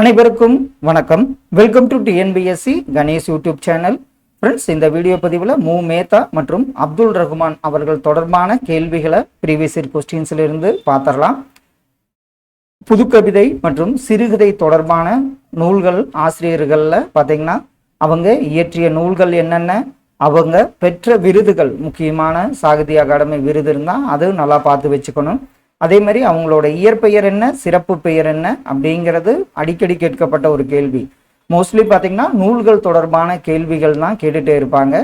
அனைவருக்கும் வணக்கம். Welcome to TNPSC Ganesh YouTube channel friends இந்த வீடியோ பதிவில் மு. மேத்தா மற்றும் அப்துல் ரஹ்மான் அவர்கள் தொடர்பான கேள்விகளை ப்ரீவியஸ் இயர் கொஸ்டின்ஸ்ல இருந்து பார்த்துடலாம். புதுக்கவிதை மற்றும் சிறுகதை தொடர்பான நூல்கள் ஆசிரியர்களில் பார்த்தீங்கன்னா அவங்க இயற்றிய நூல்கள் என்னென்ன அவங்க பெற்ற விருதுகள் முக்கியமான சாகித்ய அகாடமி விருது இருந்தால் அது நல்லா பார்த்து வச்சுக்கணும். அதே மாதிரி அவங்களோட இயற்பெயர் என்ன சிறப்பு பெயர் என்ன அப்படிங்கிறது அடிக்கடி கேட்கப்பட்ட ஒரு கேள்வி. மோஸ்ட்லி பார்த்தீங்கன்னா நூல்கள் தொடர்பான கேள்விகள் தான் கேட்டுட்டே இருப்பாங்க.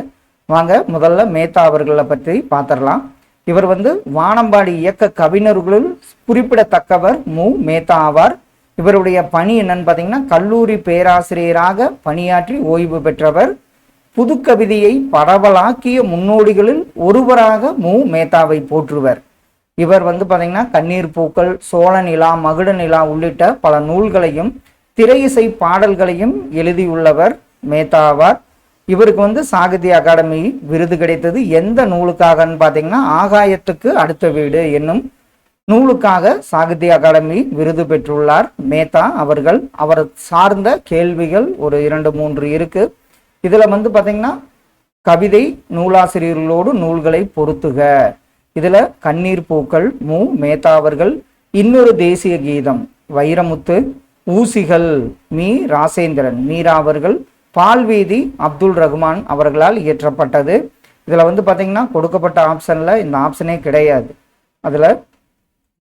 வாங்க முதல்ல மேத்தா அவர்களை பற்றி பார்த்துடலாம். இவர் வந்து வானம்பாடி இயக்க கவிஞர்களுள் குறிப்பிடத்தக்கவர் மு. மேத்தா ஆவார். இவருடைய பணி என்னன்னு பார்த்தீங்கன்னா கல்லூரி பேராசிரியராக பணியாற்றி ஓய்வு பெற்றவர். புதுக்கவிதையை பரவலாக்கிய முன்னோடிகளில் ஒருவராக மு. மேத்தாவை போற்றுவர். இவர் வந்து பார்த்தீங்கன்னா கண்ணீர் பூக்கள் சோழ நிலா மகுட நிலா உள்ளிட்ட பல நூல்களையும் திரையிசை பாடல்களையும் எழுதியுள்ளவர் மேத்தா ஆவார் இவருக்கு வந்து சாகித்ய அகாடமி விருது கிடைத்தது. எந்த நூலுக்காகன்னு பார்த்தீங்கன்னா ஆகாயத்துக்கு அடுத்த வீடு என்னும் நூலுக்காக சாகித்ய அகாடமி விருது பெற்றுள்ளார் மேத்தா அவர்கள். அவர் சார்ந்த கேள்விகள் ஒரு இரண்டு மூன்று இருக்கு. இதில் வந்து பார்த்தீங்கன்னா கவிதை நூலாசிரியர்களோடு நூல்களை பொருத்துக. இதுல கண்ணீர் பூக்கள் மு மேத்தாவர்கள் இன்னொரு தேசிய கீதம் வைரமுத்து ஊசிகள் மீ ராசேந்திரன் மீரா அவர்கள் பால்வீதி அப்துல் ரஹ்மான் அவர்களால் இயற்றப்பட்டது. இதுல வந்து பாத்தீங்கன்னா கொடுக்கப்பட்ட ஆப்ஷன்ல இந்த ஆப்ஷனே கிடையாது. அதுல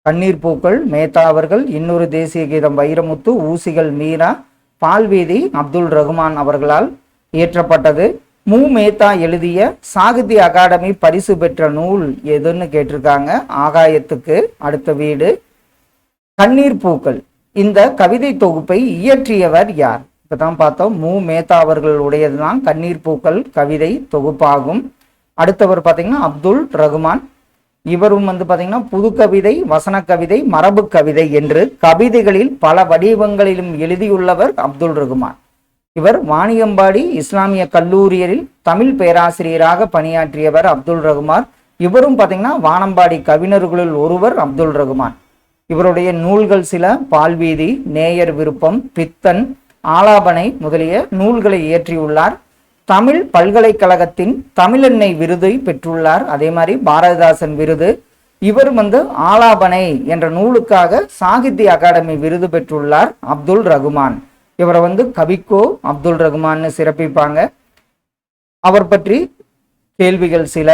கண்ணீர் பூக்கள் மேத்தா அவர்கள் இன்னொரு தேசிய கீதம் வைரமுத்து ஊசிகள் மீரா பால்வீதி அப்துல் ரஹ்மான் அவர்களால் இயற்றப்பட்டது. மு மேத்தா எழுதிய சாகித்ய அகாடமி பரிசு பெற்ற நூல் எதுன்னு கேட்டிருக்காங்க. ஆகாயத்துக்கு அடுத்த வீடு. கண்ணீர் பூக்கள். இந்த கவிதை தொகுப்பை இயற்றியவர் யார்? இப்பதான் பார்த்தோம். மு. மேத்தா அவர்களுடையதுதான் கண்ணீர் பூக்கள் கவிதை தொகுப்பாகும். அடுத்தவர் பார்த்தீங்கன்னா அப்துல் ரகுமான். இவரும் வந்து பார்த்தீங்கன்னா புது கவிதை வசன கவிதை மரபு கவிதை என்று கவிதைகளில் பல வடிவங்களிலும் எழுதியுள்ளவர் அப்துல் ரகுமான். இவர் வாணியம்பாடி இஸ்லாமிய கல்லூரியில் தமிழ் பேராசிரியராக பணியாற்றியவர் அப்துல் ரகுமான். இவரும் பார்த்தீங்கன்னா வானம்பாடி கவிஞர்களுள் ஒருவர் அப்துல் ரகுமான். இவருடைய நூல்கள் சில பால்வீதி நேயர் விருப்பம் பித்தன் ஆலாபனை முதலிய நூல்களை இயற்றியுள்ளார். தமிழ் பல்கலைக்கழகத்தின் தமிழெண்ணெய் விருதை பெற்றுள்ளார். அதே மாதிரி பாரதிதாசன் விருது. இவர் வந்து ஆலாபனை என்ற நூலுக்காக சாகித்ய அகாடமி விருது பெற்றுள்ளார் அப்துல் ரகுமான். இவரை வந்து கவிக்கோ அப்துல் ரகுமான்னு சிறப்பிப்பாங்க. அவர் பற்றி கேள்விகள் சில.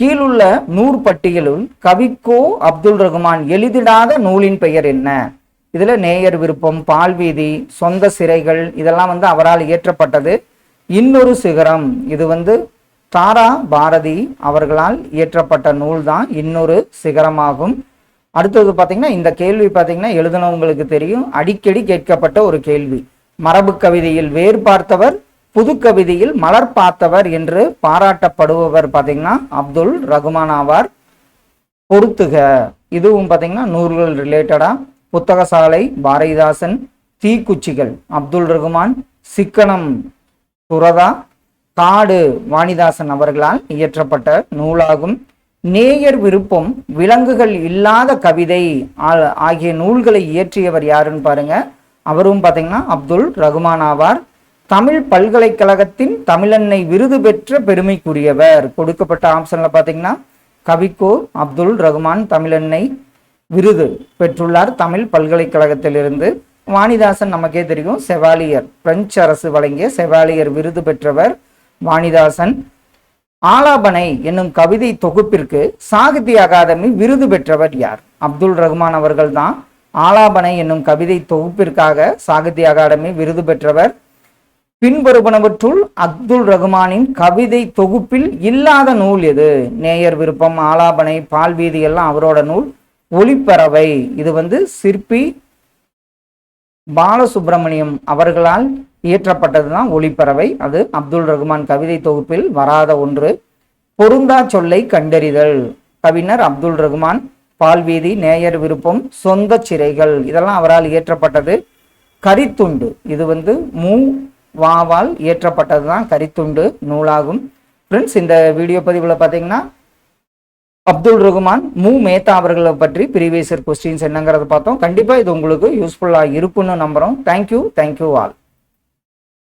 கீழுள்ள நூற் பட்டியலுள் கவிக்கோ அப்துல் ரகுமான் எழுதிடாத நூலின் பெயர் என்ன? இதுல நேயர் விருப்பம் பால்வீதி சொந்த சிறைகள் இதெல்லாம் வந்து அவரால் இயற்றப்பட்டது. இன்னொரு சிகரம். இது வந்து தாரா பாரதி அவர்களால் இயற்றப்பட்ட நூல் தான் இன்னொரு சிகரமாகும். அடுத்தது பார்த்தீங்கன்னா இந்த கேள்வி பார்த்தீங்கன்னா எழுதினவங்களுக்கு தெரியும். அடிக்கடி கேட்கப்பட்ட ஒரு கேள்வி. மரபு கவிதையில் வேர் பார்த்தவர் புது கவிதையில் மலர் பார்த்தவர் என்று பாராட்டப்படுபவர் பார்த்தீங்கன்னா அப்துல் ரகுமான் ஆவார். பொருத்துக இதுவும் பார்த்தீங்கன்னா நூல்கள் ரிலேட்டடா புத்தகசாலை பாரதிதாசன் தீக்குச்சிகள் அப்துல் ரகுமான் சிக்கனம் சுரதா காடு வாணிதாசன் அவர்களால் இயற்றப்பட்ட நூலாகும். நேயர் விருப்பம் விலங்குகள் இல்லாத கவிதை ஆ- ஆகிய நூல்களை இயற்றியவர் யாருன்னு பாருங்க. அவரும் பார்த்தீங்கன்னா அப்துல் ரகுமான் ஆவார். தமிழ் பல்கலைக்கழகத்தின் தமிழன்னை விருது பெற்ற பெருமைக்குரியவர். கொடுக்கப்பட்ட ஆம்சனில் பார்த்தீங்கன்னா கவிக்கோ அப்துல் ரகுமான் தமிழன்னை விருது பெற்றுள்ளார் தமிழ் பல்கலைக்கழகத்திலிருந்து. வாணிதாசன் நமக்கே தெரியும் செவாலியர் பிரெஞ்சு அரசு வழங்கிய செவாலியர் விருது பெற்றவர் வாணிதாசன். ஆலாபனை என்னும் கவிதை தொகுப்பிற்கு சாகித்ய அகாதமி விருது பெற்றவர் யார்? அப்துல் ரகுமான் அவர்கள் தான் ஆலாபனை என்னும் கவிதை தொகுப்பிற்காக சாகித்ய அகாடமி விருது பெற்றவர். பின்வருபனவற்றுள் அப்துல் ரகுமானின் கவிதை தொகுப்பில் இல்லாத நூல் எது? நேயர் விருப்பம் ஆலாபனை பால்வீதி எல்லாம் அவரோட நூல். ஒளிப்பறவை இது வந்து சிற்பி பாலசுப்பிரமணியம் அவர்களால் இயற்றப்பட்டதுதான் ஒளிப்பறவை. அது அப்துல் ரகுமான் கவிதை தொகுப்பில் வராத ஒன்று. பொருந்தா சொல்லை கண்டறிதல். கவிஞர் அப்துல் ரகுமான் பால்வீதி நேயர் விருப்பம் சொந்த சிறைகள் இதெல்லாம் அவரால் இயற்றப்பட்டது. கரித்துண்டு இது வந்து மூ வாவால் இயற்றப்பட்டது தான் கரித்துண்டு நூலாகும். ஃப்ரெண்ட்ஸ் இந்த வீடியோ பதிவில் பார்த்தீங்கன்னா அப்துல் ரகுமான் மு மேத்தா அவர்களை பற்றி ப்ரீவியஸ் கொஸ்டின்ஸ் என்னங்கிறத பார்த்தோம். கண்டிப்பாக இது உங்களுக்கு யூஸ்ஃபுல்லாக இருக்கும்னு நம்புகிறோம் தேங்க்யூ தேங்க்யூ ஆல்